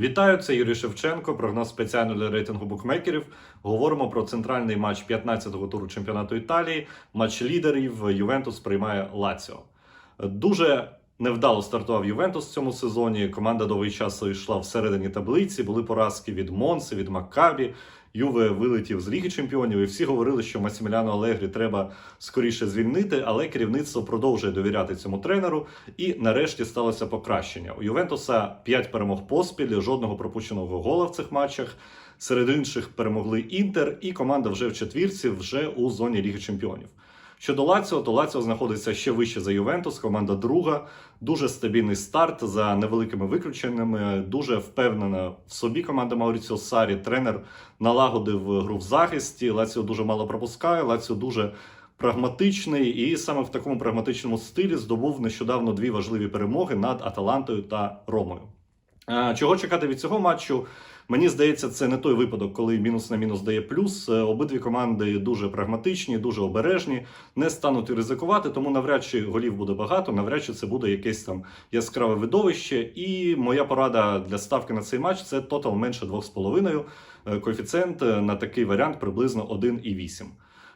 Вітаю, це Юрій Шевченко. Прогноз спеціально для рейтингу букмекерів. Говоримо про центральний матч 15-го туру чемпіонату Італії. Матч лідерів Ювентус приймає Лаціо. Дуже невдало стартував Ювентус в цьому сезоні. Команда довгий час йшла всередині таблиці. Були поразки від Монси, від Маккабі. Юве вилетів з Ліги Чемпіонів, і всі говорили, що Масіміляно Алегрі треба скоріше звільнити, але керівництво продовжує довіряти цьому тренеру. І нарешті сталося покращення. У Ювентуса 5 перемог поспіль, жодного пропущеного гола в цих матчах. Серед інших перемогли Інтер, і команда вже в четвірці, вже у зоні Ліги Чемпіонів. Щодо Лаціо, то Лаціо знаходиться ще вище за Ювентус. Команда друга, дуже стабільний старт за невеликими виключеннями. Дуже впевнена в собі команда Мауріціо Сарі. Тренер налагодив гру в захисті. Лаціо дуже мало пропускає. Лаціо дуже прагматичний, і саме в такому прагматичному стилі здобув нещодавно дві важливі перемоги над Аталантою та Ромою. Е, Чого чекати від цього матчу? Мені здається, це не той випадок, коли мінус на мінус дає плюс. Е, Обидві команди дуже прагматичні, дуже обережні, не стануть ризикувати, тому навряд чи голів буде багато, навряд чи це буде якесь там яскраве видовище. І моя порада для ставки на цей матч це тотал менше 2,5. Е, Коефіцієнт на такий варіант приблизно 1,8.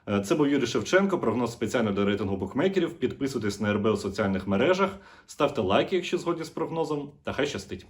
Е, Це був Юрій Шевченко, прогноз спеціально для рейтингу букмекерів. Підписуйтесь на РБ у соціальних мережах, ставте лайки, якщо згодні з прогнозом, та хай щастить.